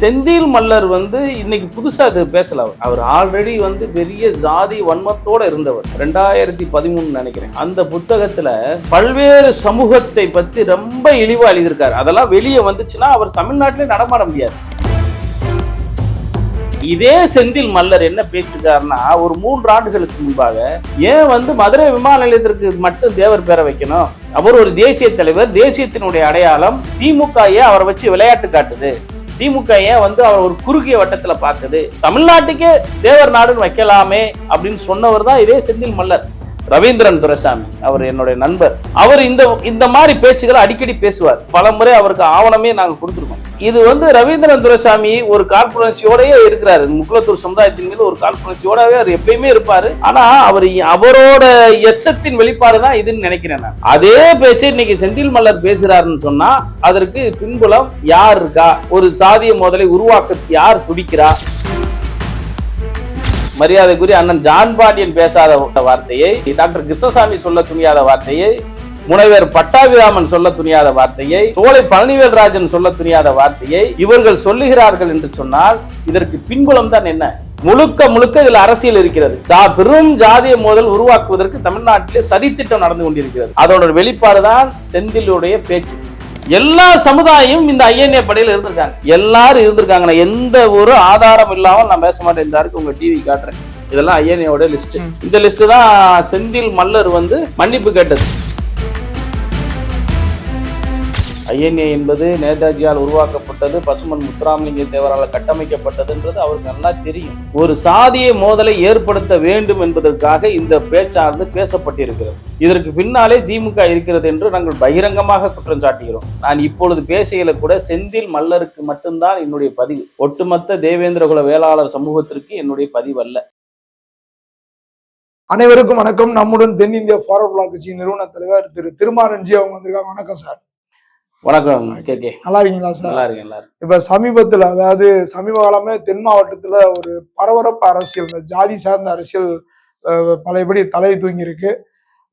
செந்தில் மல்லர் வந்து இன்னைக்கு புதுசாக அது பேசல அவர். அவர் ஆல்ரெடி வந்து பெரிய ஜாதி வன்மத்தோட இருந்தவர். ரெண்டாயிரத்தி பதிமூணு நினைக்கிறேன். அந்த புத்தகத்துல பல்வேறு சமூகத்தை பத்தி ரொம்ப இழிவா எழுதியிருக்காரு. அதெல்லாம் வெளியே வந்துச்சுன்னா அவர் தமிழ்நாட்டிலே நடமாட முடியாது. இதே செந்தில் மல்லர் என்ன பேசியிருக்காருன்னா ஒரு மூன்று ஆண்டுகளுக்கு முன்பாக ஏன் வந்து மதுரை விமான நிலையத்திற்கு மட்டும் தேவர் பேர வைக்கணும்? அவர் ஒரு தேசிய தலைவர் தேசியத்தினுடைய அடையாளம் திமுக ஏன் அவரை வச்சு விளையாட்டு காட்டுது. திமுக ஏன் வந்து அவர் ஒரு குறுகிய வட்டத்துல பார்க்குது தமிழ்நாட்டுக்கே தேவர் நாடுன்னு வைக்கலாமே அப்படின்னு சொன்னவர் தான் இதே செந்தில் மல்லர். ரவீந்திரன் துரைசாமி அவர் என்னுடைய நண்பர். அவர் இந்த இந்த மாதிரி பேச்சுகளை அடிக்கடி பேசுவார். பல முறை அவருக்கு ஆவணமே நாங்கள் கொடுத்துருக்கோம். இது வந்து ரவீந்திரன் துரைசாமி ஒரு காழ்ப்புணர்ச்சியோடயே இருக்கிறார். முக்குளத்தூர் சமுதாயத்தின் மீது ஒரு காழ்ப்புணர்ச்சியோடவே அவர் எப்பயுமே இருப்பார். ஆனா அவர் அவரோட எச்சத்தின் வெளிப்பாடு தான் இதுன்னு நினைக்கிறேன் நான். அதே பேச்சை இன்னைக்கு செந்தில் மல்லர் பேசுறாருன்னு சொன்னா அதற்கு பின்புலம் யார் இருக்கா? ஒரு சாதிய மோதலை உருவாக்க யார் துடிக்கிறா? மரியாதைக்குரிய அண்ணன் ஜான் பாண்டியன் பேசாத வார்த்தையை டாக்டர் கிருஷ்ணசாமி சொல்ல துணியாத வார்த்தையை முனைவர் பட்டாபிராமன் சொல்ல துணியாத வார்த்தையை சோலை பழனிவேல் ராஜன் சொல்ல துணியாத வார்த்தையை இவர்கள் சொல்லுகிறார்கள் என்று சொன்னால் இதற்கு பின்புலம் தான் என்ன? முழுக்க முழுக்க இதில் அரசியல் இருக்கிறது. பெரும் ஜாதிய மோதல் உருவாக்குவதற்கு தமிழ்நாட்டிலே சதித்திட்டம் நடந்து கொண்டிருக்கிறது. அதோட வெளிப்பாடு தான் செந்திலுடைய பேச்சு. எல்லா சமுதாயம் இந்த ஐஎன்ஏ படையில இருந்திருக்காங்க. எல்லாரும் இருந்திருக்காங்க நான் எந்த ஒரு ஆதாரம் இல்லாமல் நான் பேச மாட்டேன். இந்த இருக்கு உங்க டிவி காட்டுறேன். இதெல்லாம் ஐஎன்ஏவோட லிஸ்ட் இந்த லிஸ்ட் தான் செந்தில் மல்லர் வந்து மன்னிப்பு கேட்டது. ஐஎன்ஏ என்பது நேதாஜியால் உருவாக்கப்பட்டது பசுமன் முத்துராமலிங்க தேவரால் கட்டமைக்கப்பட்டதுன்றது அவருக்கு நல்லா தெரியும். ஒரு சாதிய மோதலை ஏற்படுத்த வேண்டும் என்பதற்காக இந்த பேச்சானது பேசப்பட்டிருக்கிறது. இதற்கு பின்னாலே திமுக இருக்கிறது என்று நாங்கள் பகிரங்கமாக குற்றம் சாட்டுகிறோம். நான் இப்பொழுது பேசையில கூட செந்தில் மல்லருக்கு மட்டும்தான் என்னுடைய பதிவு. ஒட்டுமொத்த தேவேந்திரகுல வேளாளர் சமூகத்திற்கு என்னுடைய பதிவு அல்ல. அனைவருக்கும் வணக்கம். நம்முடன் தென்னிந்திய ஃபார்வர்ட் பிளாக் கட்சியின் நிறுவன தலைவர் திரு திருமாரன்ஜி அவங்க வந்திருக்காங்க. வணக்கம் சார். வணக்கம் கே கே. நல்லா இருக்கீங்களா சார்? நல்லா இருக்கு எல்லாரும் இப்ப சமீபத்துல அதாவது சமீப காலமே தென் மாவட்டத்துல ஒரு பரபரப்பு அரசியல் இந்த ஜாதி சார்ந்த அரசியல் பழையபடி தலை தூங்கி இருக்கு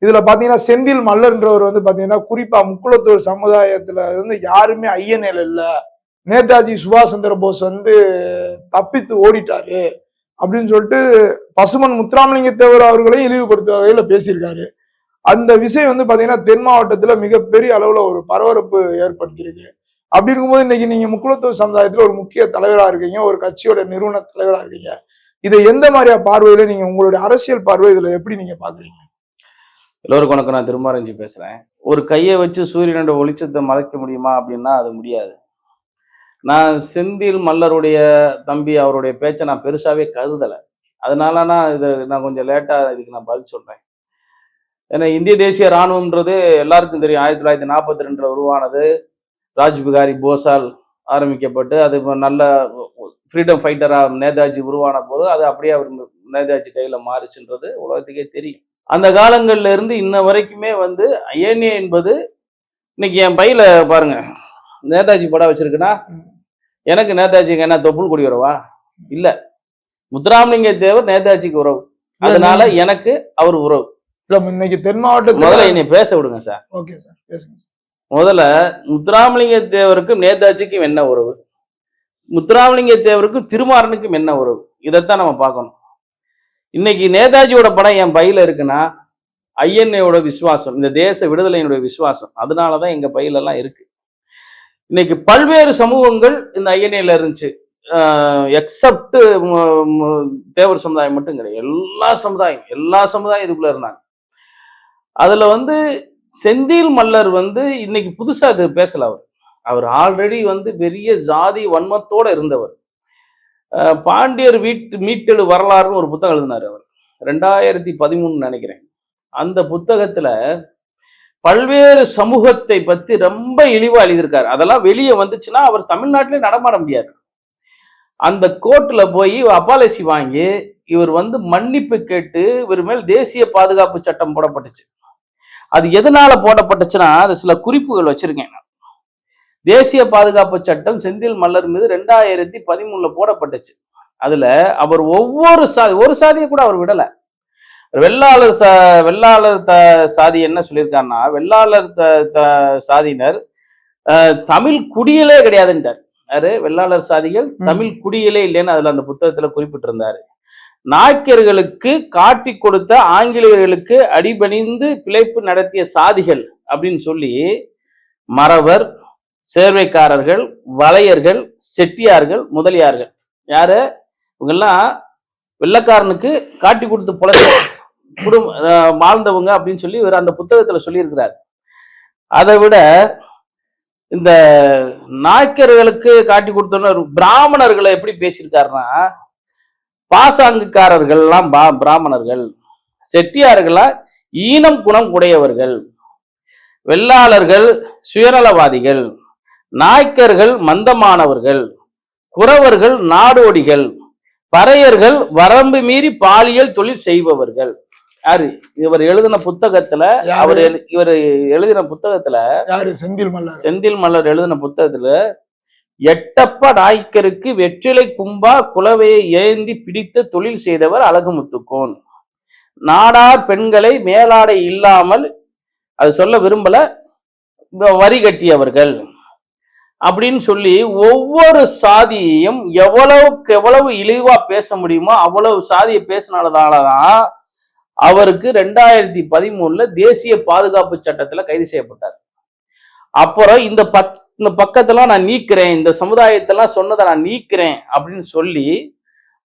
இதுல பாத்தீங்கன்னா செந்தில் மல்லர்ன்றவர் வந்து பாத்தீங்கன்னா குறிப்பா முக்குளத்தூர் சமுதாயத்துல இருந்து யாருமே ஐஎன்எல் இல்ல. நேதாஜி சுபாஷ் சந்திர போஸ் வந்து தப்பித்து ஓடிட்டாரு. அப்படின்னு சொல்லிட்டு பசுமன் முத்துராமலிங்க தேவர் அவர்களையும் இழிவுபடுத்த வகையில பேசியிருக்காரு. அந்த விஷயம் வந்து பாத்தீங்கன்னா தென் மாவட்டத்துல மிகப்பெரிய அளவுல ஒரு பரபரப்பு ஏற்படுத்தியிருக்கு அப்படி இருக்கும்போது இன்னைக்கு நீங்க முக்குளத்தூர் சமுதாயத்துல ஒரு முக்கிய தலைவரா இருக்கீங்க ஒரு கட்சியோட நிறுவன தலைவரா இருக்கீங்க. இதை எந்த மாதிரியா பார்வையில நீங்க உங்களுடைய அரசியல் பார்வை இதுல எப்படி நீங்க பாக்குறீங்க? எல்லோருக்கும் வணக்கம். நான் திருமாரஞ்சி பேசுறேன். ஒரு கையை வச்சு சூரியனோட ஒளிச்சத்தை மறைக்க முடியுமா அப்படின்னா அது முடியாது. நான் செந்தில் மல்லருடைய தம்பி அவருடைய பேச்சை நான் பெருசாவே கருதலை. அதனால நான் இதை நான் கொஞ்சம் லேட்டா இதுக்கு நான் பதில் சொல்றேன். ஏன்னா இந்திய தேசிய இராணுவம்ன்றது எல்லாருக்கும் தெரியும். ஆயிரத்தி தொள்ளாயிரத்தி நாற்பத்தி ரெண்டுல உருவானது ராஜ்பிகாரி போஸால் ஆரம்பிக்கப்பட்டு அது நல்ல ஃப்ரீடம் ஃபைட்டரா நேதாஜி உருவான போது அது அப்படியே அவர் நேதாஜி கையில மாறுச்சுன்றது உலகத்துக்கே தெரியும். அந்த காலங்கள்ல இருந்து இன்ன வரைக்குமே வந்து ஐஎன்ஏ என்பது இன்னைக்கு என் பையில பாருங்க நேதாஜி படம் வச்சிருக்குன்னா எனக்கு நேதாஜிக்கு என்ன தொப்புள் குடி உறவா இல்ல. முத்துராமலிங்க தேவர் நேதாஜிக்கு உறவு. அதனால எனக்கு அவர் உறவு. இல்ல இன்னைக்கு தென் மாவட்டத்துல முதல்ல என்னை பேச விடுங்க சார். ஓகே சார் பேசுங்க சார். முதல்ல முத்துராமலிங்க தேவருக்கும் நேதாஜிக்கும் என்ன உறவு? முத்துராமலிங்க தேவருக்கும் திருமாறனுக்கும் என்ன உறவு? இதைத்தான் நம்ம பார்க்கணும். இன்னைக்கு நேதாஜியோட படம் என் பையில இருக்குன்னா ஐஎன்ஏவோட விசுவாசம் இந்த தேச விடுதலையினுடைய விசுவாசம் அதனாலதான் எங்க பையில எல்லாம் இருக்கு. இன்னைக்கு பல்வேறு சமூகங்கள் இந்த ஐஎன்ஏல இருந்துச்சு. எக்ஸப்ட் தேவர் சமுதாயம் மட்டும் கிடையாது. எல்லா சமுதாயம் எல்லா சமுதாயம் இதுக்குள்ள இருந்தாங்க. அதுல வந்து செந்தில் மல்லர் வந்து இன்னைக்கு புதுசா அது பேசல அவர். அவர் ஆல்ரெடி வந்து பெரிய ஜாதி வன்மத்தோட இருந்தவர். பாண்டியர் வீட்டு மீட்டெழு வரலாறுன்னு ஒரு புத்தகம் எழுதினார் அவர். ரெண்டாயிரத்தி பதிமூணு நினைக்கிறேன். அந்த புத்தகத்துல பல்வேறு சமூகத்தை பத்தி ரொம்ப இழிவா எழுதியிருக்காரு. அதெல்லாம் வெளியே வந்துச்சுன்னா அவர் தமிழ்நாட்டிலே நடமாட முடியாது. அந்த கோர்ட்ல போய் அப்பாலசி வாங்கி இவர் வந்து மன்னிப்பு கேட்டு இவர் மேல் தேசிய பாதுகாப்பு சட்டம் போடப்பட்டுச்சு. அது எதனால போடப்பட்டுச்சுன்னா அது சில குறிப்புகள் வச்சிருக்கேன் நான். தேசிய பாதுகாப்பு சட்டம் செந்தில் மல்லர் மீது ரெண்டாயிரத்தி பதிமூணுல போடப்பட்டுச்சு. அதுல அவர் ஒவ்வொரு சாதி ஒரு சாதியை கூட அவர் விடல. வெள்ளாளர் சா வெள்ளாளர் த சாதி என்ன சொல்லியிருக்காருன்னா வெள்ளாளர் சாதியினர் தமிழ் குடியிலே கிடையாதுன்றார் யாரு? வெள்ளாளர் சாதிகள். தமிழ் குடியிலே இல்லைன்னு அதுல அந்த புத்தகத்துல குறிப்பிட்டிருந்தாரு. நாய்க்கர்களுக்கு காட்டி கொடுத்த ஆங்கிலேயர்களுக்கு அடிபணிந்து பிழைப்பு நடத்திய சாதிகள் அப்படின்னு சொல்லி மறவர் சேர்வைக்காரர்கள் வளையர்கள் செட்டியார்கள் முதலியார்கள். யாரு? இவங்கெல்லாம் வெள்ளக்காரனுக்கு காட்டி கொடுத்து பொழைச்ச குடும்ப வாழ்ந்தவங்க அப்படின்னு சொல்லி இவர் அந்த புத்தகத்துல சொல்லியிருக்கிறார். அதை விட இந்த நாய்க்கர்களுக்கு காட்டி கொடுத்தோன்னு பிராமணர்களை எப்படி பேசியிருக்காருன்னா பாசாங்குக்காரர்கள்லாம் பா பிராமணர்கள். செட்டியார்களா ஈனம் குணம் உடையவர்கள். வெள்ளாளர்கள் சுயநலவாதிகள். நாய்க்கர்கள் மந்தமானவர்கள். குறவர்கள் நாடோடிகள். பறையர்கள் வரம்பு மீறி பாலியல் தொழில் செய்பவர்கள். யாரு? இவர் எழுதின புத்தகத்துல? அவர் இவர் எழுதின புத்தகத்துல யாரு? செந்தில் மல்லர் செந்தில் மலர் எழுதின புத்தகத்துல எட்டப்ப நாய்க்கருக்கு வெற்றிலை கும்பா குலவையை ஏந்தி பிடித்து தொழில் செய்தவர் அழகுமுத்துக்கோன். நாடார் பெண்களை மேலாடை இல்லாமல் அது சொல்ல விரும்பல வரி கட்டியவர்கள். அப்படின்னு சொல்லி ஒவ்வொரு சாதியையும் எவ்வளவுக்கு எவ்வளவு இழிவா பேச முடியுமோ அவ்வளவு சாதியை பேசினாலதாலதான் அவருக்கு ரெண்டாயிரத்தி பதிமூணுல தேசிய பாதுகாப்பு சட்டத்துல கைது செய்யப்பட்டார். அப்புறம் இந்த பத் இந்த பக்கத்தெல்லாம் நான் நீக்கிறேன் இந்த சமுதாயத்தெல்லாம் சொன்னதை நான் நீக்கிறேன் அப்படின்னு சொல்லி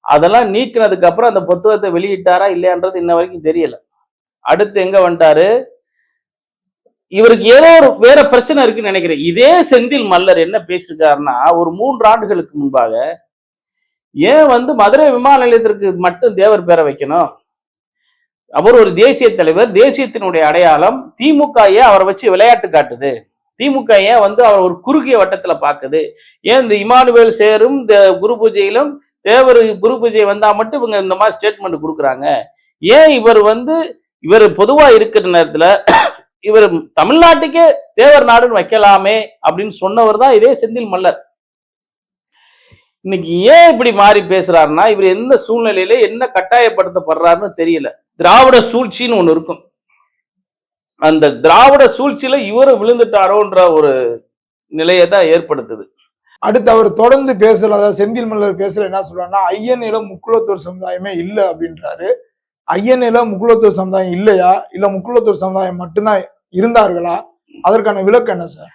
அதெல்லாம் நீக்கினதுக்கு அப்புறம் அந்த புத்தகத்தை வெளியிட்டாரா இல்லையான்றது இன்ன வரைக்கும் தெரியல. அடுத்து எங்க வந்துட்டாரு? இவருக்கு ஏதோ ஒரு வேற பிரச்சனை இருக்குன்னு நினைக்கிறேன். இதே செந்தில் மல்லர் என்ன பேசியிருக்காருன்னா ஒரு மூன்று ஆண்டுகளுக்கு முன்பாக ஏன் வந்து மதுரை விமான நிலையத்திற்கு மட்டும் தேவர் பேரை வைக்கணும்? அவர் ஒரு தேசிய தலைவர் தேசியத்தினுடைய அடையாளம் திமுக ஏன் அவரை வச்சு விளையாட்டு காட்டுது. திமுக ஏன் வந்து அவர் ஒரு குறுகிய வட்டத்துல பாக்குது? ஏன் இந்த இமானுவேல் சேரும் இந்த குரு பூஜையிலும் தேவர் குரு பூஜை வந்தா மட்டும் இவங்க இந்த மாதிரி ஸ்டேட்மெண்ட் கொடுக்குறாங்க? ஏன் இவர் வந்து இவர் பொதுவா இருக்கிற நேரத்துல இவர் தமிழ்நாட்டுக்கே தேவர் நாடுன்னு வைக்கலாமே அப்படின்னு சொன்னவர் தான் இதே செந்தில் மல்லர். இன்னைக்கு ஏன் இப்படி மாறி பேசுறாருன்னா இவர் எந்த சூழ்நிலையில என்ன கட்டாயப்படுத்தப்படுறாருன்னு தெரியல. திராவிட சூழ்ச்சின்னு ஒன்று இருக்கும். அந்த திராவிட சூழ்ச்சியில இவரு விழுந்துட்டாரோன்ற ஒரு நிலையை தான் ஏற்படுத்துது. அடுத்து அவர் தொடர்ந்து பேசல அதாவது செந்தில் மல்லர் பேசல என்ன சொல்றாருன்னா ஐயனில முக்குலத்தூர் சமுதாயமே இல்லை அப்படின்றாரு. ஐயனில முக்குலத்தூர் சமுதாயம் இல்லையா? இல்ல முக்குலத்தூர் சமுதாயம் மட்டும்தான் இருந்தார்களா? அதற்கான விளக்கம் என்ன சார்?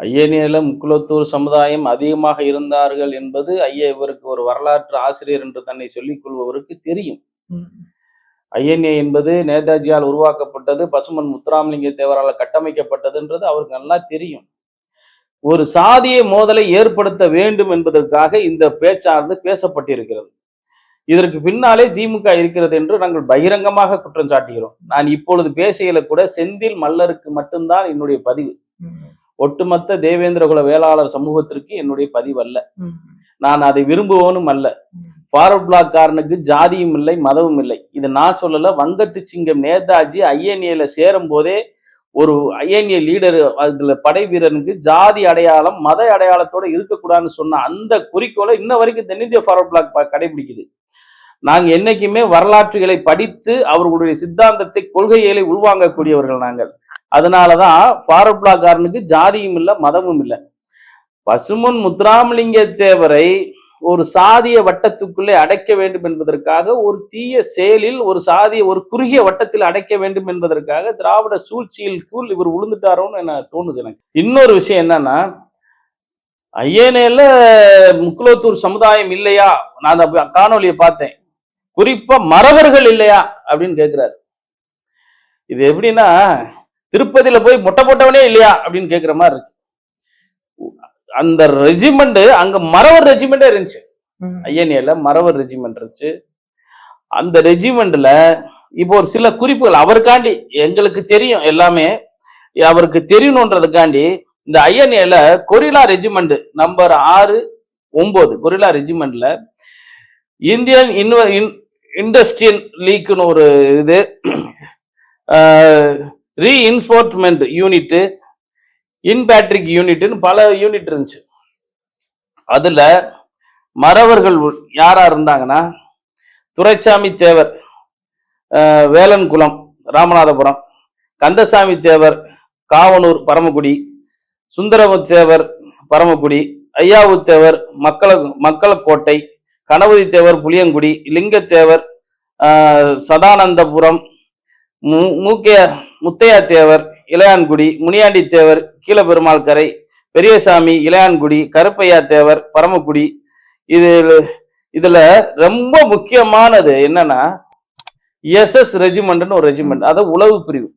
ஐயனில முக்குலத்தூர் சமுதாயம் அதிகமாக இருந்தார்கள் என்பது ஐயா இவருக்கு ஒரு வரலாற்று ஆசிரியர் என்று தன்னை சொல்லிக் கொள்பவருக்கு தெரியும். ஐஎன்ஏ என்பது நேதாஜியால் உருவாக்கப்பட்டது பசுமன் முத்துராமலிங்க தேவரால் கட்டமைக்கப்பட்டதுன்றது அவருக்கு நல்லா தெரியும். ஒரு சாதிய மோதலை ஏற்படுத்த வேண்டும் என்பதற்காக இந்த பேச்சானது பேசப்பட்டிருக்கிறது. இதற்கு பின்னாலே திமுக இருக்கிறது என்று நாங்கள் பகிரங்கமாக குற்றம் சாட்டுகிறோம். நான் இப்பொழுது பேசுகையில கூட செந்தில் மல்லருக்கு மட்டும்தான் என்னுடைய பதிவு. ஒட்டுமொத்த தேவேந்திரகுல வேளாளர் சமூகத்திற்கு என்னுடைய பதிவு அல்ல நான் அதை விரும்புவனும் அல்ல. ஃபார்வர்ட் பிளாக் காரனுக்கு ஜாதியும் இல்லை மதமும் இல்லை. இது நான் சொல்லலை வங்கத்து சிங்கம் நேதாஜி ஐஎன்ஏல சேரும் போதே ஒரு ஐஎன்ஏ லீடர் அதில் படை வீரனுக்கு ஜாதி அடையாளம் மத அடையாளத்தோட இருக்கக்கூடாதுன்னு சொன்ன அந்த குறிக்கோளை இன்ன வரைக்கும் தென்னிந்திய ஃபார்வர்ட் பிளாக் கடைபிடிக்குது. நாங்கள் என்னைக்குமே வரலாற்றுகளை படித்து அவர்களுடைய சித்தாந்தத்தை கொள்கைகளை உள்வாங்கக்கூடியவர்கள் நாங்கள். அதனாலதான் ஃபார்வர்ட் பிளாக் காரனுக்கு ஜாதியும் இல்லை மதமும் இல்லை. பசுமன் முத்துராமலிங்க தேவரை ஒரு சாதிய வட்டத்துக்குள்ளே அடைக்க வேண்டும் என்பதற்காக ஒரு தீய செயலில் ஒரு சாதிய ஒரு குறுகிய வட்டத்தில் அடைக்க வேண்டும் என்பதற்காக திராவிட சூழ்ச்சியிற்குள் இவர் விழுந்துட்டாரோன்னு என்ன தோணுது எனக்கு. இன்னொரு விஷயம் என்னன்னா ஐயனேல முக்குலத்தூர் சமுதாயம் இல்லையா? நான் அந்த காணொலியை பார்த்தேன். குறிப்பா மறவர்கள் இல்லையா? அப்படின்னு கேட்கிறாரு இது எப்படின்னா திருப்பதியில போய் மொட்டை போட்டவனே இல்லையா? அப்படின்னு கேட்குற மாதிரி இருக்கு. அந்த ரெஜிமெண்ட் அங்க மறவர் ரெஜிமெண்டே இருந்துச்சு. ஐஎன்ஏல மறவர் ரெஜிமெண்ட் இருந்துச்சு. அந்த ரெஜிமெண்ட்ல இப்போ ஒரு சில குறிப்புகள் அவருக்காண்டி எங்களுக்கு தெரியும் எல்லாமே. அவருக்கு தெரியணுன்றதுக்காண்டி இந்த ஐஎன்ஏல கொரிலா ரெஜிமெண்ட் நம்பர் ஆறு ஒன்பது கொரிலா ரெஜிமெண்ட்ல இந்தியன் இன்வ இண்டஸ்ட்ரியல் லீக்னு ஒரு இது ரீஇன்ஃபோர்ஸ்மெண்ட் யூனிட்டு இன்பேட்ரிக் யூனிட்னு பல யூனிட் இருந்துச்சு. அதில் மறவர்கள் யாராக இருந்தாங்கன்னா துரைசாமி தேவர் வேலன்குளம் ராமநாதபுரம் கந்தசாமி தேவர் காவனூர் பரமக்குடி சுந்தரம தேவர் பரமக்குடி ஐயாவு தேவர் மக்கள மக்களக்கோட்டை கணபதி தேவர் புளியங்குடி லிங்கத்தேவர் சதானந்தபுரம் மு- மூக்கிய முத்தையா தேவர் இளையான்குடி முனியாண்டி தேவர் கீழபெருமாள் கரை பெரியசாமி இளையான்குடி கருப்பையா தேவர் பரமக்குடி. இது இதுல ரொம்ப முக்கியமானது என்னன்னா எஸ்எஸ் ரெஜிமெண்ட்னு ஒரு ரெஜிமெண்ட். அது உளவு பிரிவு.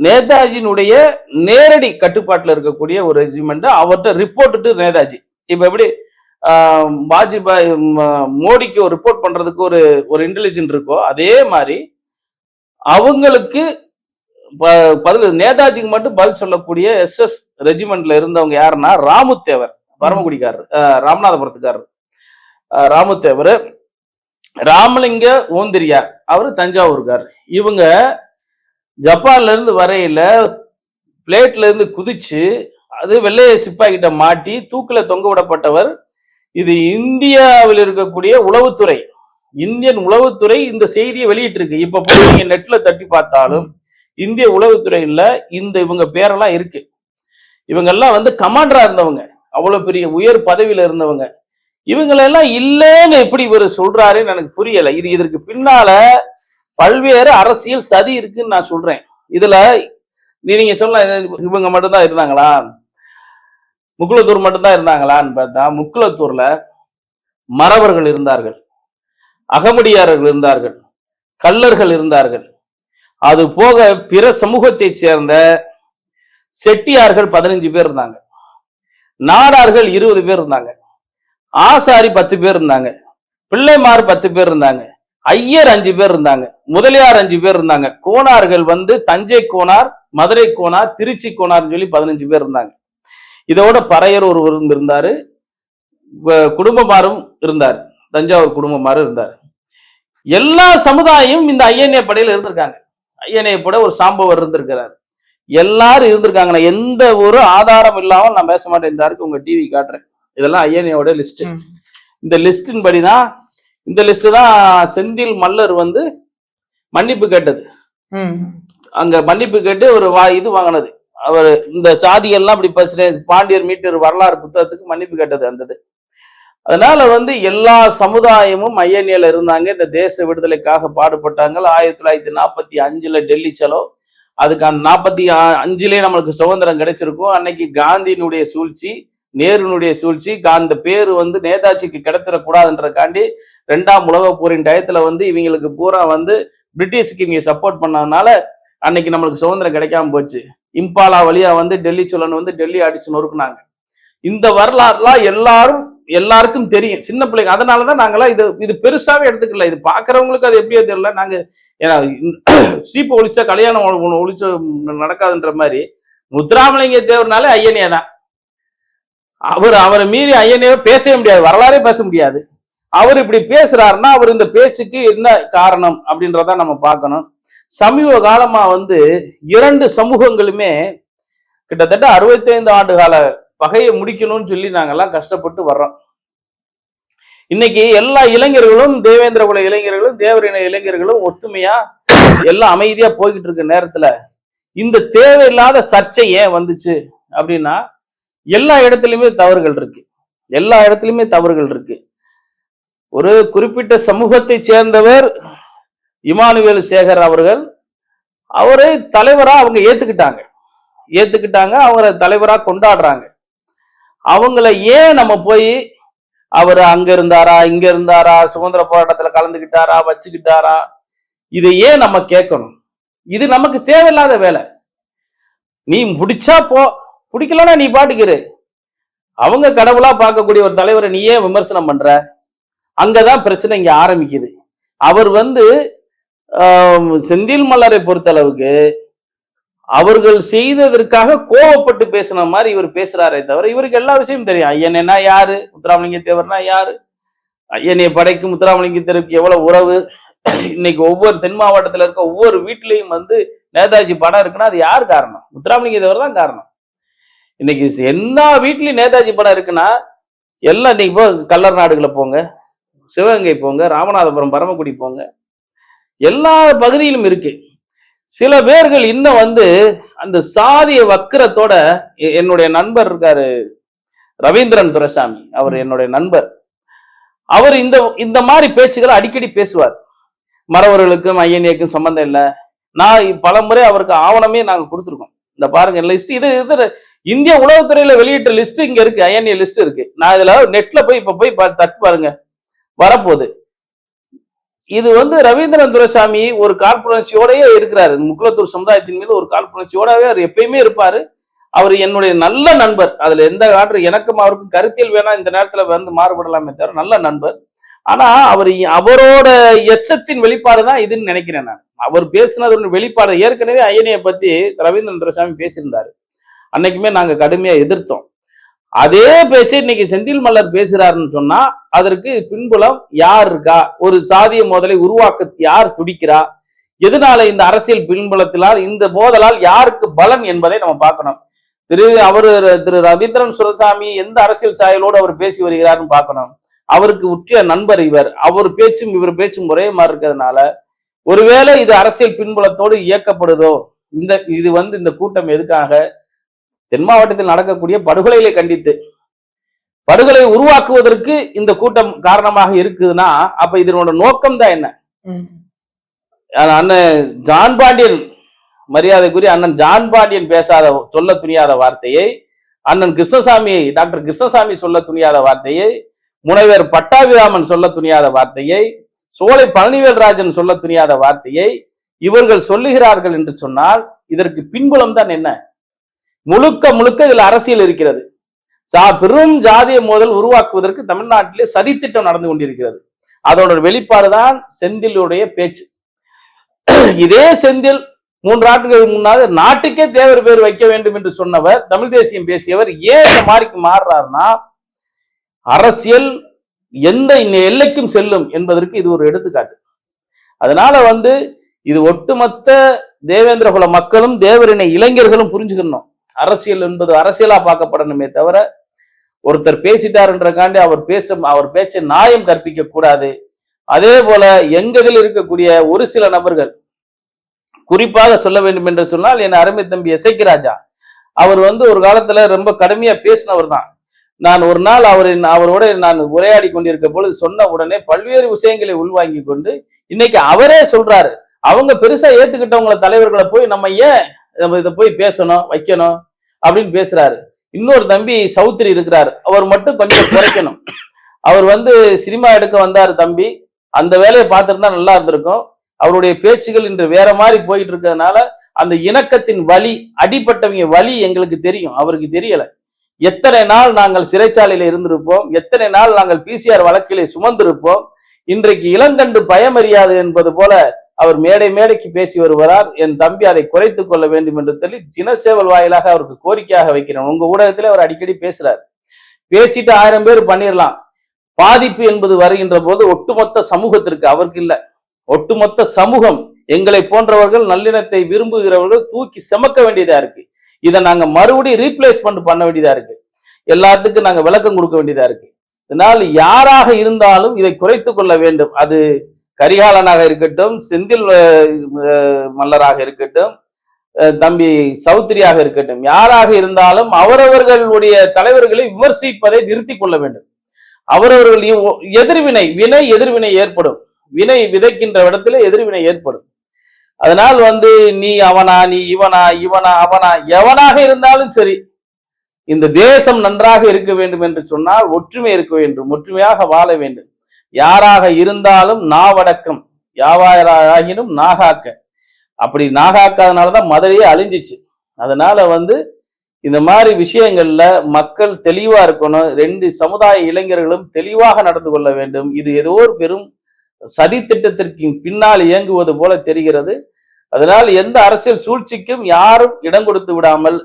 நேதாஜியினுடைய நேரடி கட்டுப்பாட்டில் இருக்கக்கூடிய ஒரு ரெஜிமெண்ட் அவர்கிட்ட ரிப்போர்ட்டு நேதாஜி. இப்ப எப்படி ஆஹ், வாஜ்பாய் மோடிக்கு ஒரு ரிப்போர்ட் பண்றதுக்கு ஒரு ஒரு இன்டெலிஜென்ட் இருக்கோ அதே மாதிரி அவங்களுக்கு பதில் நேதாஜிக்கு மட்டும் பதில் சொல்லக்கூடிய எஸ்எஸ் ரெஜிமெண்ட்ல இருந்தவங்க யாருன்னா ராமுத்தேவர் பரமக்குடிக்காரர் ராமநாதபுரத்துக்காரர். ராமுத்தேவர். ராமலிங்க ஓந்திரியார் அவரு தஞ்சாவூர்கார் இவங்க ஜப்பான்ல இருந்து வரையில பிளேட்ல இருந்து குதிச்சு அது வெள்ளைய சிப்பாய்கிட்ட மாட்டி தூக்கில தொங்க விடப்பட்டவர் இது இந்தியாவில் இருக்கக்கூடிய உளவுத்துறை. இந்தியன் உளவுத்துறை இந்த செய்தியை வெளியிட்டிருக்கு. இப்ப போய் நீங்க நெட்ல தட்டி பார்த்தாலும் இந்திய உளவுத்துறையில இந்த இவங்க பேரெல்லாம் இருக்கு. இவங்கெல்லாம் வந்து கமாண்டரா இருந்தவங்க. அவ்வளவு பெரிய உயர் பதவியில இருந்தவங்க. இவங்களெல்லாம் இல்லைன்னு எப்படி இவர் சொல்றாருன்னு எனக்கு புரியல. இது இதற்கு பின்னால பல்வேறு அரசியல் சதி இருக்குன்னு நான் சொல்றேன். இதுல நீங்க சொல்ல இவங்க மட்டும்தான் இருந்தாங்களா? முக்குளத்தூர் மட்டும்தான் இருந்தாங்களான்னு பார்த்தா முக்குளத்தூர்ல மறவர்கள் இருந்தார்கள். அகமுடியார்கள் இருந்தார்கள். கள்ளர்கள் இருந்தார்கள். அது போக பிற சமூகத்தை சேர்ந்த செட்டியார்கள் பதினஞ்சு பேர் இருந்தாங்க. நாடார்கள் இருபது பேர் இருந்தாங்க. ஆசாரி பத்து பேர் இருந்தாங்க. பிள்ளைமார் பத்து பேர் இருந்தாங்க. ஐயர் அஞ்சு பேர் இருந்தாங்க. முதலியார் அஞ்சு பேர் இருந்தாங்க. கோணார்கள் வந்து தஞ்சை கோணார் மதுரை கோணார் திருச்சி கோணார்னு சொல்லி பதினஞ்சு பேர் இருந்தாங்க. இதோட பறையர் ஒருவர் இருந்தாரு. குடும்பமாரும் இருந்தார். தஞ்சாவூர் குடும்பமாரும் இருந்தார். எல்லா சமுதாயம் இந்த ஐஎன்ஏ படையில் இருந்திருக்காங்க. ஐயனிய படை ஒரு சாம்பவர் இருந்திருக்கிறார். எல்லாரும் இருந்திருக்காங்க நான் எந்த ஒரு ஆதாரம் இல்லாமல் நான் பேச மாட்டேன். இந்த இருக்கு உங்க டிவி காட்டுறேன். இதெல்லாம் ஐயனியோட லிஸ்ட். இந்த லிஸ்டின் படிதான் இந்த லிஸ்ட் தான் செந்தில் மல்லர் வந்து மன்னிப்பு கேட்டது. அங்க மன்னிப்பு கேட்டு ஒரு வா இது வாங்கினது. அவர் இந்த சாதிகள்லாம் அப்படி பேசுறேன் பாண்டியர் மீட்டர் வரலாறு புத்தகத்துக்கு மன்னிப்பு கேட்டது அந்த இது. அதனால வந்து எல்லா சமுதாயமும் ஐஎன்ஏல இருந்தாங்க. இந்த தேச விடுதலைக்காக பாடுபட்டாங்க. ஆயிரத்தி தொள்ளாயிரத்தி நாற்பத்தி அஞ்சுல டெல்லி செலோ அதுக்கு அந்த நாற்பத்தி அஞ்சுலயே நம்மளுக்கு சுதந்திரம் கிடைச்சிருக்கும். அன்னைக்கு காந்தியினுடைய சூழ்ச்சி நேருனுடைய சூழ்ச்சி கா- அந்த பேர் வந்து நேதாஜிக்கு கிடைத்திடக்கூடாதுன்றக்காண்டி ரெண்டாம் உலக போரின் டயத்துல வந்து இவங்களுக்கு பூரா வந்து பிரிட்டிஷ்க்கு இவங்க சப்போர்ட் பண்ணதுனால அன்னைக்கு நம்மளுக்கு சுதந்திரம் கிடைக்காம போச்சு. இம்பாலா வழியா வந்து டெல்லி சொல்லணும் வந்து டெல்லி அடிச்சு நொறுக்குனாங்க. இந்த வரலாறுலாம் எல்லாரும் எல்லாருக்கும் தெரியும். சின்ன பிள்ளைங்க. அதனாலதான் நாங்களாம் இது இது பெருசாகவே எடுத்துக்கல. இது பார்க்குறவங்களுக்கு அது எப்படியோ தெரியல. நாங்கள் ஏன்னா சீப்பு ஒழிச்சா கல்யாணம் ஒன்று ஒண்ணு ஒழிச்ச நடக்காதுன்ற மாதிரி முத்துராமலிங்க தேவர்னாலே ஐயனே தான் அவர் அவரை மீறி ஐயனே பேசவே முடியாது. வரலாறே பேச முடியாது. அவர் இப்படி பேசுறாருன்னா அவர் இந்த பேச்சுக்கு என்ன காரணம் அப்படின்றத நம்ம பார்க்கணும். சமீப காலமா வந்து இரண்டு சமூகங்களுமே கிட்டத்தட்ட 65 ஆண்டு கால பகையை முடிக்கணும்னு சொல்லி நாங்கெல்லாம் கஷ்டப்பட்டு வர்றோம். இன்னைக்கு எல்லா இளைஞர்களும் தேவேந்திர குல இளைஞர்களும் தேவரின இளைஞர்களும் ஒத்துமையா எல்லாம் அமைதியா போய்கிட்டு இருக்க நேரத்துல இந்த தேவையில்லாத சர்ச்சை ஏன் வந்துச்சு அப்படின்னா எல்லா இடத்துலயுமே தவறுகள் இருக்கு. எல்லா இடத்துலயுமே தவறுகள் இருக்கு. ஒரு குறிப்பிட்ட சமூகத்தை சேர்ந்தவர் இமானுவேல் சேகர் அவர்கள் அவரை தலைவரா அவங்க ஏத்துக்கிட்டாங்க. ஏத்துக்கிட்டாங்க அவங்கள தலைவரா கொண்டாடுறாங்க. அவங்கள ஏன் நம்ம போய் அவர் அங்க இருந்தாரா இங்க இருந்தாரா சுதந்திர போராட்டத்துல கலந்துக்கிட்டாரா வச்சுக்கிட்டாரா? இதை ஏன் நம்ம கேட்கணும்? இது நமக்கு தேவையில்லாத வேலை. நீ பிடிச்சா போ. பிடிக்கலன்னா நீ பாட்டுக்கிரு அவங்க கடவுளா பார்க்கக்கூடிய ஒரு தலைவரை நீ ஏன் விமர்சனம் பண்ற? அங்கதான் பிரச்சனை இங்க ஆரம்பிக்குது. அவர் வந்து செந்தில் மலரை பொறுத்தளவுக்கு அவர்கள் செய்ததற்காக கோவப்பட்டு பேசின மாதிரி இவர் பேசுறாரே தவிர இவருக்கு எல்லா விஷயமும் தெரியும். ஐயனா யாரு? முத்துராமலிங்க தேவர்னா யாரு? ஐயனை படைக்கும் முத்துராமலிங்க தேவருக்கு எவ்வளவு உறவு? இன்னைக்கு ஒவ்வொரு தென் மாவட்டத்தில் இருக்க ஒவ்வொரு வீட்லையும் வந்து நேதாஜி படம் இருக்குன்னா அது யார் காரணம்? முத்துராமலிங்க தேவர் தான் காரணம். இன்னைக்கு எல்லா வீட்லயும் நேதாஜி படம் இருக்குன்னா எல்லாம் இன்னைக்கு போ கல்லர் நாடுகளை போங்க சிவகங்கை போங்க ராமநாதபுரம் பரமக்குடி போங்க. எல்லா பகுதியிலும் இருக்கு. சில பேர்கள் இன்னும் வந்து அந்த சாதிய வக்கிரத்தோட எ- என்னுடைய நண்பர் இருக்காரு ரவீந்திரன் துரைசாமி. அவர் என்னுடைய நண்பர். அவர் இந்த இந்த மாதிரி பேச்சுகளை அடிக்கடி பேசுவார். மறவர்களுக்கும் ஐயனியக்கும் சம்பந்தம் இல்லை. நான் பல முறை அவருக்கு ஆவணமே நாங்கள் கொடுத்துருக்கோம். இந்த பாருங்க லிஸ்ட் இது இது இந்திய உளவுத்துறையில வெளியிட்ட லிஸ்ட் இங்க இருக்கு ஐஎன்ஏ லிஸ்ட் இருக்கு. நான் இதுல நெட்ல போய் இப்ப போய் பா- தட்டு பாருங்க. வரப்போகுது. இது வந்து ரவீந்திரன் துரைசாமி ஒரு காழ்ப்புணர்ச்சியோடயே இருக்கிறாரு. முக்குளத்தூர் சமுதாயத்தின் மீது ஒரு காழ்ப்புணர்ச்சியோடவே அவர் எப்பயுமே இருப்பாரு. அவர் என்னுடைய நல்ல நண்பர். அதுல எந்த காற்று எனக்கும் அவருக்கும் கருத்தியல் வேணா இந்த நேரத்துல வந்து மாறுபடலாமே தவிர நல்ல நண்பர். ஆனா அவர் அவரோட எச்சத்தின் வெளிப்பாடு தான் இதுன்னு நினைக்கிறேன் நான். அவர் பேசினது வெளிப்பாடு ஏற்கனவே ஐயனையை பத்தி ரவீந்திரன் துரைசாமி பேசியிருந்தாரு. அன்னைக்குமே நாங்க கடுமையா எதிர்த்தோம். அதே பேச்சை இன்னைக்கு செந்தில் மல்லர் பேசுறாருன்னு சொன்னா அதற்கு பின்புலம் யார் இருக்கா? ஒரு சாதிய மோதலை உருவாக்க யார் துடிக்கிறா? எதனால இந்த அரசியல் பின்புலத்தினால் இந்த மோதலால் யாருக்கு பலம் என்பதை நம்ம பார்க்கணும். திரு அவரு திரு ரவீந்திரன் சுரசாமி எந்த அரசியல் சாயலோடு அவர் பேசி வருகிறார்னு பார்க்கணும். அவருக்கு உற்ற நண்பர் இவர். அவர் பேச்சும் இவர் பேச்சும் ஒரே மாதிரி இருக்கிறதுனால ஒருவேளை இது அரசியல் பின்புலத்தோடு இயக்கப்படுதோ? இந்த இது வந்து இந்த கூட்டம் எதுக்காக? தென் மாவட்டத்தில் நடக்கக்கூடிய படுகொலைகளை கண்டித்து படுகொலை உருவாக்குவதற்கு இந்த கூட்டம் காரணமாக இருக்குதுன்னா அப்ப இதனோட நோக்கம் தான் என்ன. அண்ணன் ஜான் பாண்டியன் மரியாதைக்குரிய அண்ணன் ஜான் பாண்டியன் பேசாத சொல்ல துணியாத வார்த்தையை அண்ணன் கிருஷ்ணசாமி டாக்டர் கிருஷ்ணசாமி சொல்ல துணியாத வார்த்தையை முனைவர் பட்டாபிராமன் சொல்ல துணியாத வார்த்தையை சோலை பழனிவேல்ராஜன் சொல்ல துணியாத வார்த்தையை இவர்கள் சொல்லுகிறார்கள் என்று சொன்னால் இதற்கு பின்புலம் தான் என்ன முழுக்க முழுக்க இதில் அரசியல் இருக்கிறது. சா பெரும் ஜாதிய மோதல் உருவாக்குவதற்கு தமிழ்நாட்டிலே சதித்திட்டம் நடந்து கொண்டிருக்கிறது. அதோட வெளிப்பாடுதான் செந்திலுடைய பேச்சு. இதே செந்தில் மூன்று ஆண்டுகளுக்கு முன்னாது நாட்டுக்கே தேவர் பேர் வைக்க வேண்டும் என்று சொன்னவர் தமிழ் தேசியம் பேசியவர் ஏன் இந்த மாதிரிக்கு மாறுறாருன்னா அரசியல் எந்த இன்ன எல்லைக்கும் செல்லும் என்பதற்கு இது ஒரு எடுத்துக்காட்டு. அதனால வந்து இது ஒட்டுமொத்த தேவேந்திர குல மக்களும் தேவரினை இளைஞர்களும் புரிஞ்சுக்கணும். அரசியல் என்பது அரசியலா பார்க்கப்படணுமே தவிர ஒருத்தர் பேசிட்டாருன்றக்காண்டி அவர் பேச அவர் பேச்சை நியாயம் கற்பிக்க கூடாது. அதே போல எங்கதில் இருக்கக்கூடிய ஒரு சில நபர்கள் குறிப்பாக சொல்ல வேண்டும் என்று சொன்னால் என் அருமை தம்பி எசைக்கு ராஜா. அவர் வந்து ஒரு காலத்துல ரொம்ப கடுமையா பேசினவர் தான். நான் ஒரு நாள் அவரின் அவரோட நான் உரையாடி கொண்டிருக்க பொழுது சொன்ன உடனே பல்வேறு விஷயங்களை உள்வாங்கி கொண்டு இன்னைக்கு அவரே சொல்றாரு. அவங்க பெருசா ஏத்துக்கிட்டவங்கள தலைவர்களை போய் நம்ம ஏன் நம்ம இதை போய் பேசணும் வைக்கணும் அப்படின்னு பேசுறாரு. இன்னொரு தம்பி சௌத்ரி இருக்கிறார். அவர் மட்டும் கொஞ்சம் குறைக்கணும். அவர் வந்து சினிமா எடுக்க வந்தார் தம்பி. அந்த வேலையை பார்த்துருந்தா நல்லா இருந்திருக்கும். அவருடைய பேச்சுகள் இன்று வேற மாதிரி போயிட்டு இருக்கிறதுனால அந்த இணக்கத்தின் வலி அடிப்பட்டவங்க வலி எங்களுக்கு தெரியும். அவருக்கு தெரியல. எத்தனை நாள் நாங்கள் சிறைச்சாலையில இருந்திருப்போம். எத்தனை நாள் நாங்கள் பிசிஆர் வழக்கிலே சுமந்திருப்போம். இன்றைக்கு இளங்கண்டு பயமறியாது என்பது போல அவர் மேடை மேடைக்கு பேசி வருகிறார் என் தம்பி அதை குறைத்து கொள்ள வேண்டும் என்று சொல்லி தினசேவல் வாயிலாக அவருக்கு கோரிக்கையாக வைக்கிறேன். உங்க ஊடகத்துல அவர் அடிக்கடி பேசுறார். பேசிட்டு ஆயிரம் பேர் பண்ணிடலாம் பாதிப்பு என்பது வருகின்ற போது ஒட்டுமொத்த சமூகத்திற்கு அவருக்கு இல்ல. ஒட்டுமொத்த சமூகம் எங்களை போன்றவர்கள் நல்லிணத்தை விரும்புகிறவர்கள் தூக்கி செமக்க வேண்டியதா இருக்கு. இதை நாங்க மறுபடியும் ரீப்ளேஸ்மெண்ட் பண்ண வேண்டியதா இருக்கு. எல்லாத்துக்கும் நாங்க விளக்கம் கொடுக்க வேண்டியதா இருக்கு. இதனால் யாராக இருந்தாலும் இதை குறைத்து கொள்ள வேண்டும். அது கரிகாலனாக இருக்கட்டும் செந்தில் மல்லராக இருக்கட்டும் தம்பி சௌத்ரியாக இருக்கட்டும் யாராக இருந்தாலும் அவரவர்களுடைய தலைவர்களை விமர்சிப்பதை நிறுத்திக் கொள்ள வேண்டும். அவரவர்கள் எதிர்வினை வினை எதிர்வினை ஏற்படும். வினை விதைக்கின்ற இடத்துல எதிர்வினை ஏற்படும். அதனால் வந்து நீ அவனா நீ இவனா இவனா அவனா எவனாக இருந்தாலும் சரி இந்த தேசம் நன்றாக இருக்க வேண்டும் என்று சொன்னால் ஒற்றுமை இருக்க வேண்டும் ஒற்றுமையாக வாழ வேண்டும். யாராக இருந்தாலும் நாவடக்கம். யாவாராகினும் நாகாக்க. அப்படி நாகாக்காதனாலதான் மதுரையே அழிஞ்சிச்சு. அதனால வந்து இந்த மாதிரி விஷயங்கள்ல மக்கள் தெளிவா இருக்கணும். ரெண்டு சமுதாய இளைஞர்களும் தெளிவாக நடந்து கொள்ள வேண்டும். இது ஏதோ ஒரு பெரும் சதி திட்டத்திற்கு பின்னால் இயங்குவது போல தெரிகிறது. அதனால் எந்த அரசியல் சூழ்ச்சிக்கும் யாரும் இடம் கொடுத்து விடாமல்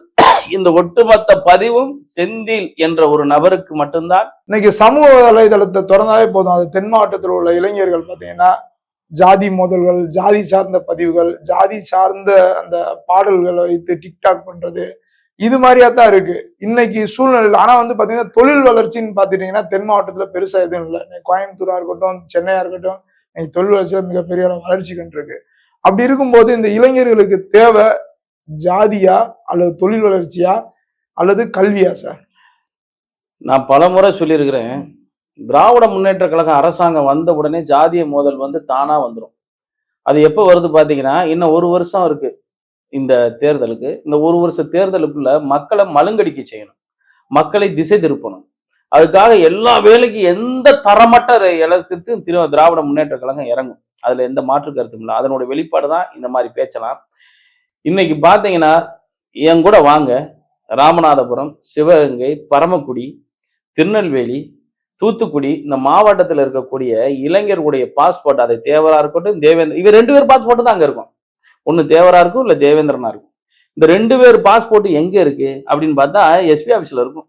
இந்த ஒட்டுமொத்த பதிவும் செந்தில் என்ற ஒரு நபருக்கு மட்டும்தான். இன்னைக்கு சமூக வலைதளத்தை திறந்தாவே போதும். அது தென் மாவட்டத்தில் உள்ள இளைஞர்கள் பார்த்தீங்கன்னா ஜாதி மோதல்கள் ஜாதி சார்ந்த பதிவுகள் ஜாதி சார்ந்த அந்த பாடல்களை வைத்து டிக்டாக் பண்றது இது மாதிரியா தான் இருக்கு. இன்னைக்கு சூழ்நிலையில் ஆனா வந்து பாத்தீங்கன்னா தொழில் வளர்ச்சின்னு பாத்துட்டீங்கன்னா தென் மாவட்டத்துல பெருசா எதுவும் இல்லை. கோயம்புத்தூரா இருக்கட்டும் சென்னையா இருக்கட்டும் இன்னைக்கு தொழில் வளர்ச்சியில மிகப்பெரிய வளர்ச்சி கண்டிருக்கு. அப்படி இருக்கும்போது இந்த இளைஞர்களுக்கு தேவை ஜாதியா அல்லது தொழில் வளர்ச்சியா அல்லது கல்வியா சார் நான் பல முறை சொல்லியிருக்கிறேன். திராவிட முன்னேற்ற கழகம் அரசாங்கம் வந்த உடனே ஜாதிய மோதல் வந்து தானா வந்துடும் அது எப்போ வருது பார்த்தீங்கன்னா இன்னும் ஒரு வருஷம் இருக்கு இந்த தேர்தலுக்கு. இந்த ஒரு வருஷ தேர்தலுக்குள்ள மக்களை மழுங்கடிக்க செய்யணும். மக்களை திசை திருப்பணும். அதுக்காக எல்லா வேலைக்கும் எந்த தரமற்ற இடத்துக்கும் திரு திராவிட முன்னேற்ற கழகம் இறங்கும். அதில் எந்த மாற்று கருத்தும் இல்லை. அதனோட வெளிப்பாடு தான் இந்த மாதிரி பேச்சலாம். இன்னைக்கு பார்த்தீங்கன்னா என் கூட வாங்க ராமநாதபுரம் சிவகங்கை பரமக்குடி திருநெல்வேலி தூத்துக்குடி இந்த மாவட்டத்தில் இருக்கக்கூடிய இளைஞர்களுடைய பாஸ்போர்ட் அதை தேவரா இருக்கட்டும் தேவேந்திர இவ ரெண்டு பேர் பாஸ்போர்ட் தான் அங்கே இருக்கும். ஒன்று தேவரா இருக்கும் இல்லை தேவேந்திரனா இருக்கும். இந்த ரெண்டு பேர் பாஸ்போர்ட் எங்கே இருக்கு? அப்படின்னு பார்த்தா எஸ்பி ஆஃபீஸில் இருக்கும்.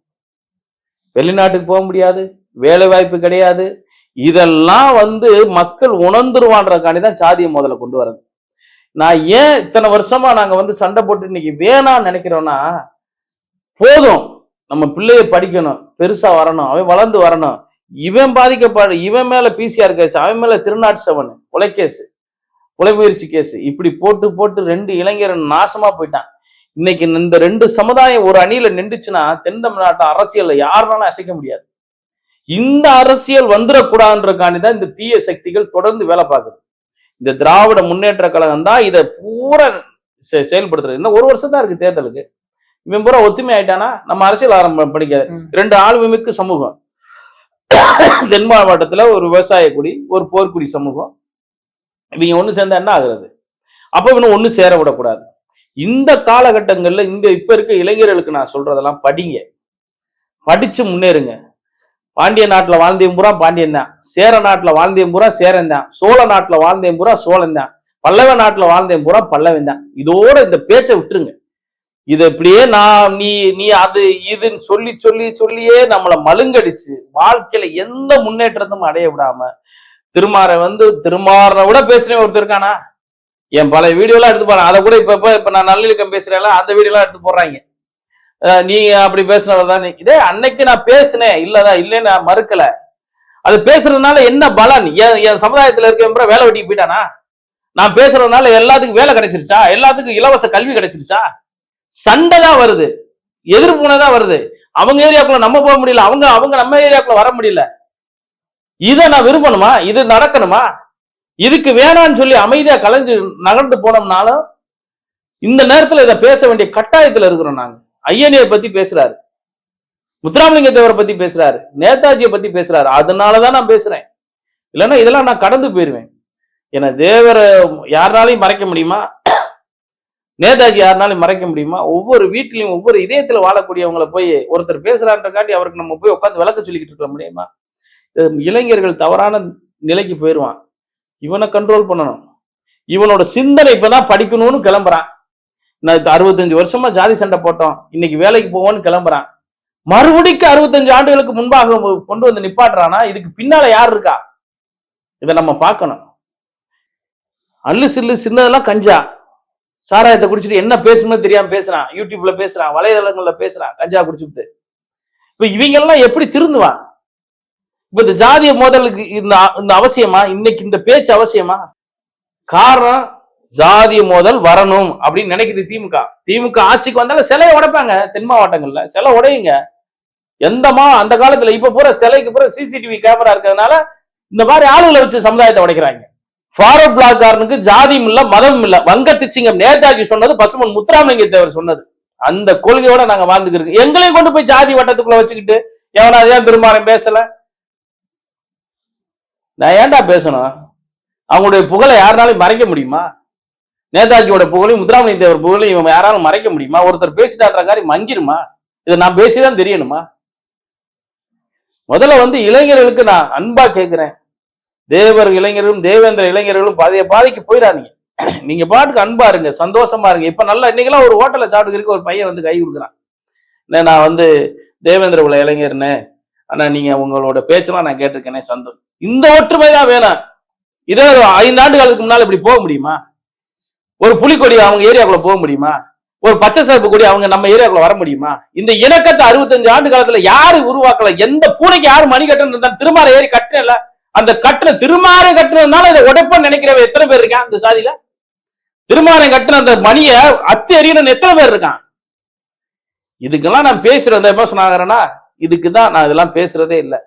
வெளிநாட்டுக்கு போக முடியாது வேலை வாய்ப்பு கிடையாது. இதெல்லாம் வந்து மக்கள் உணர்ந்துருவான்றக்காண்டி தான் சாதியை முதல்ல கொண்டு வரது நான் ஏன் இத்தனை வருஷமா நாங்க வந்து சண்டை போட்டு இன்னைக்கு வேணாம்னு நினைக்கிறோம்னா போதும். நம்ம பிள்ளைய படிக்கணும். பெருசா வரணும். அவன் வளர்ந்து வரணும். இவன் பாதிக்கப்படு இவன் மேல பிசிஆர் கேஸ் அவன் மேல திருநாட்டு செவன் கொலை கேஸ் கொலை முயற்சி கேஸ். இப்படி போட்டு போட்டு ரெண்டு இளைஞர் நாசமா போயிட்டான். இன்னைக்கு இந்த ரெண்டு சமுதாயம் ஒரு அணியில நின்றுச்சுன்னா தென் தமிழ்நாட்டு அரசியல்ல யாருனாலும் அசைக்க முடியாது. இந்த அரசியல் வந்துடக்கூடாதுன்றக்காண்டி தான் இந்த தீய சக்திகள் தொடர்ந்து வேலை பார்க்குது. இந்த திராவிட முன்னேற்ற கழகம் தான் இதை பூரா செயல்படுத்துறது. இன்னும் ஒரு வருஷம் தான் இருக்கு தேர்தலுக்கு. இவன் பூரா ஒத்துமை ஆயிட்டானா? நம்ம அரசியல் ஆரம்பம் படிக்காது. ரெண்டு ஆளுமிக்க சமூகம். தென் மாவட்டத்துல ஒரு விவசாய குடி ஒரு போர்க்குடி சமூகம். இவங்க ஒண்ணு சேர்ந்தா என்ன ஆகுறது? அப்ப இவனு ஒண்ணு சேர விடக்கூடாது. இந்த காலகட்டங்கள்ல இந்த இப்ப இருக்க இளைஞர்களுக்கு நான் சொல்றதெல்லாம் படிங்க. படிச்சு முன்னேறுங்க. பாண்டிய நாட்டில் வாழ்ந்தேன் பூரா பாண்டியன் தான். சேர நாட்டில் வாழ்ந்தேன் பூரா சேரன் தான். சோழ நாட்டில் வாழ்ந்தேன் பூரா சோழன் தான். பல்லவ நாட்டில் வாழ்ந்தேன் பூரா பல்லவன் தான். இதோட இந்த பேச்சை விட்டுருங்க. இது இப்படியே நான் நீ நீ அது இதுன்னு சொல்லி சொல்லி சொல்லியே நம்மளை மழுங்கடிச்சு வாழ்க்கையில எந்த முன்னேற்றத்தும் அடைய விடாம திருமாற வந்து திருமாறனை விட பேசுறேன் ஒருத்தர் இருக்கானா? என் பல வீடியோலாம் எடுத்து போறேன் அதை கூட இப்ப இப்ப நான் நல்லிழக்கம் பேசுறேன்ல அந்த வீடியோலாம் எடுத்து போடுறாங்க. நீ அப்படி பேசுனவர் தான் இதே அன்னைக்கு நான் பேசினேன். இல்லதான் இல்லைன்னு நான் மறுக்கல. அது பேசுறதுனால என்ன பலன்? என் என் சமுதாயத்துல இருக்க வேலை வெட்டிக்கு போயிட்டானா? நான் பேசுறதுனால எல்லாத்துக்கும் வேலை கிடைச்சிருச்சா? எல்லாத்துக்கும் இலவச கல்வி கிடைச்சிருச்சா? சண்டை தான் வருது. எதிர்ப்புனை தான் வருது. அவங்க ஏரியாக்குள்ள நம்ம போக முடியல. அவங்க அவங்க நம்ம ஏரியாக்குள்ள வர முடியல. இதை நான் விரும்பணுமா? இது நடக்கணுமா? இதுக்கு வேணான்னு சொல்லி அமைதியா கலைஞ்சு நகர்ந்து போனோம்னாலும் இந்த நேரத்துல இதை பேச வேண்டிய கட்டாயத்துல இருக்கிறோம் நாங்கள் ஐயனியர் பத்தி பேசுறாரு. முத்துராமலிங்க தேவரை பத்தி பேசுறாரு. நேதாஜியை பத்தி பேசுறாரு. அதனாலதான் நான் பேசுறேன். இல்லைன்னா இதெல்லாம் நான் கடந்து போயிருவேன். ஏன்னா தேவரை யாருனாலையும் மறைக்க முடியுமா? நேதாஜி யாருனாலும் மறைக்க முடியுமா? ஒவ்வொரு வீட்லையும் ஒவ்வொரு இதயத்துல வாழக்கூடியவங்களை போய் ஒருத்தர் பேசுறான்றக்காண்டி அவருக்கு நம்ம போய் உட்காந்து விளக்க சொல்லிக்கிட்டு இருக்க முடியுமா? இளைஞர்கள் தவறான நிலைக்கு போயிடுவான் இவனை கண்ட்ரோல் பண்ணணும். இவனோட சிந்தனை இப்பதான் படிக்கணும்னு கிளம்புறான். நான் அறுபத்தஞ்சு வருஷமா ஜாதி சண்டை போட்டோம். இன்னைக்கு வேலைக்கு போவோன்னு கிளம்புறான். மறுபடிக்கு அறுபத்தஞ்சு ஆண்டுகளுக்கு முன்பாக கொண்டு வந்து நிப்பாட்டுறானா? இதுக்கு பின்னால யார் இருக்கா? இதை நம்ம பார்க்கணும். அல்லு சில்லு சின்னதெல்லாம் கஞ்சா. சாராயத்தை குடிச்சிட்டு என்ன பேசணும்னு தெரியாம பேசுறான். யூடியூப்ல பேசுறான். வலைதளங்கள்ல பேசுறான். கஞ்சா குடிச்சுட்டு இப்ப இவங்க எல்லாம் எப்படி திருந்துவான் இப்ப இந்த ஜாதிய மோதலுக்கு இந்த இந்த அவசியமா? இன்னைக்கு இந்த பேச்சு அவசியமா? காரணம் ஜாதி மோதல் வரணும் அப்படின்னு நினைக்குது திமுக. திமுக ஆட்சிக்கு வந்தாலும் சிலையை உடைப்பாங்க தென் மாவட்டங்கள்ல. சிலை உடையுங்க. எந்தமா அந்த காலத்துல இப்ப பூரா சிலைக்கு பூரா சிசிடிவி கேமரா இருக்கிறதுனால இந்த மாதிரி ஆளுகளை வச்சு சமுதாயத்தை உடைக்கிறாங்க. ஃபாரூக் பிளாக்காரனுக்கு ஜாதியும் இல்ல மதமும் இல்ல. வங்கத்திச்சிங்கம் நேதாஜி சொன்னது பசுமன் முத்துராமலிங்க தேவர் சொன்னது. அந்த கொள்கையோட நாங்க வாழ்ந்துக்கிறோம் எங்களையும் கொண்டு போய் ஜாதி வட்டத்துக்குள்ள வச்சுக்கிட்டு எவனாவது ஏன் திருமாறன் பேசல? நான் ஏன்டா பேசணும்? அவங்களுடைய புகழை யாருனாலும் மறைக்க முடியுமா? நேதாஜியோட புகழையும் முத்துராமலிங்க தேவர் புகழையும் இவன் யாராலும் மறைக்க முடியுமா? ஒருத்தர் பேசிட்டான்ற காரி மங்கிருமா? இதை நான் பேசிதான் தெரியணுமா? முதல்ல வந்து இளைஞர்களுக்கு நான் அன்பா கேட்கிறேன் தேவர் இளைஞர்களும் தேவேந்திர இளைஞர்களும் பாதைய பாதைக்கு போயிடாதீங்க. நீங்க பாட்டுக்கு அன்பா இருங்க சந்தோஷமா இருங்க. இப்ப நல்லா இன்னைக்கெல்லாம் ஒரு ஹோட்டல்ல சாப்பிட்டுக்கிறதுக்கு ஒரு பையன் வந்து கை கொடுக்குறான். நான் வந்து தேவேந்திர உள்ள இளைஞர்னே. ஆனா நீங்க உங்களோட பேச்செல்லாம் நான் கேட்டிருக்கேனே சந்தோஷம் இந்த ஒற்றுமை தான் வேணாம். இதே ஒரு ஐந்து ஆண்டுகளுக்கு முன்னால இப்படி போக முடியுமா? ஒரு புலிக்கொடி அவங்க ஏரியாக்குள்ள போக முடியுமா? ஒரு பச்சை சிறப்பு கொடி அவங்க நம்ம ஏரியாக்குள்ள வர முடியுமா? இந்த இணக்கத்தை அறுபத்தஞ்சு ஆண்டு காலத்துல யாரு உருவாக்கல? எந்த பூனைக்கு யாரு மணி கட்டணும் திருமாற ஏறி கட்டினல அந்த கட்டின திருமாறை கட்டினதுனால இதை உடைப்போன்னு நினைக்கிறவன் எத்தனை பேர் இருக்கான் இந்த சாதியில? திருமாறை கட்டின அந்த மணியை அத்து எறியணும்னு எத்தனை பேர் இருக்கான்? இதுக்கெல்லாம் நான் பேசுறது எப்ப சொன்னாங்கன்னா இதுக்கு தான் நான் இதெல்லாம் பேசுறதே இல்லை.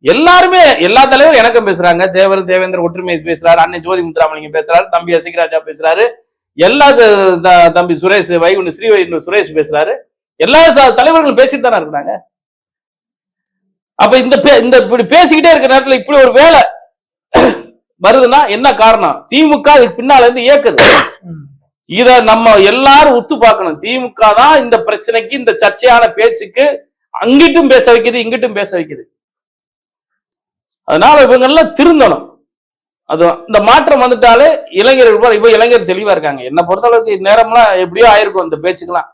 எல்லாருமே எல்லா தலைவரும் எனக்கும் பேசுறாங்க. தேவர் தேவேந்திர ஒற்றுமை பேசுறாரு அண்ணன் ஜோதி முத்துராமலிங்கம் பேசுறாரு தம்பி அசிகராஜா பேசுறாரு எல்லா த- தம்பி சுரேஷ் வைகுண்டு ஸ்ரீ வைகுண்டு சுரேஷ் பேசுறாரு. எல்லா தலைவர்களும் பேசிட்டு தானே இருக்கிறாங்க. அப்ப இந்த பே- இந்த இப்படி பேசிக்கிட்டே இருக்கிற நேரத்துல இப்படி ஒரு வேலை வருதுன்னா என்ன காரணம்? திமுக இதுக்கு பின்னால இருந்து இயக்குது. இத நம்ம எல்லாரும் உத்து பார்க்கணும். திமுக தான் இந்த பிரச்சனைக்கு இந்த சர்ச்சையான பேச்சுக்கு அங்கிட்டும் பேச வைக்குது இங்கிட்டும் பேச வைக்குது. அதனால இவங்கெல்லாம் திருந்தணும். அது இந்த மாற்றம் வந்துட்டாலே இளைஞர்கள் இப்போ இளைஞர் தெளிவா இருக்காங்க. என்ன பொறுத்தளவுக்கு நேரம்லாம் எப்படியோ ஆயிருக்கும் இந்த பேச்சுக்கெல்லாம்.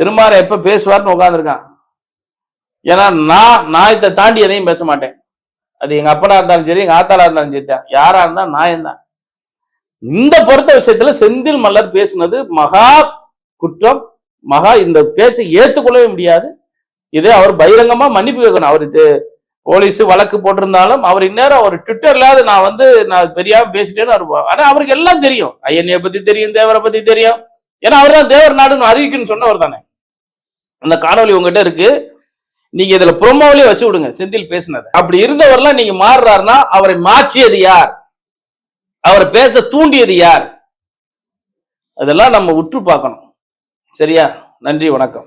திருமாற எப்ப பேசுவார்னு உட்காந்துருக்கான் ஏன்னா நான் நான் இதை தாண்டி எதையும் பேச மாட்டேன். அது எங்க அப்பனா இருந்தாலும் சரி எங்க ஆத்தாளா இருந்தாலும் சரி தான் யாரா இருந்தா நான் தான். இந்த பொறுத்த விஷயத்துல செந்தில் மல்லர் பேசினது மகா குற்றம் மகா இந்த பேச்சை ஏத்துக்கொள்ளவே முடியாது. இதே அவர் பகிரங்கமா மன்னிப்பு கேட்கணும். அவர் போலீஸ் வழக்கு போட்டிருந்தாலும் அவர் இந்நேரம் அவர் ட்விட்டர்லாவது நான் வந்து நான் தெரியாம பேசிட்டேன்னு அவர் ஆனா அவருக்கு எல்லாம் தெரியும். ஐயனியை பத்தி தெரியும் தேவரை பத்தி தெரியும். ஏன்னா அவர் தான் தேவர் நாடுன்னு அறிவிக்குன்னு சொன்னவர் தானே. அந்த காணொளி உங்ககிட்ட இருக்கு. நீங்க இதுல ப்ரொமோவிலே வச்சு விடுங்க. செந்தில் பேசினது. அப்படி இருந்தவர்லாம் நீங்க மாறுறாருன்னா அவரை மாற்றியது யார்? அவரை பேச தூண்டியது யார்? அதெல்லாம் நம்ம உற்று பார்க்கணும். சரியா? நன்றி வணக்கம்.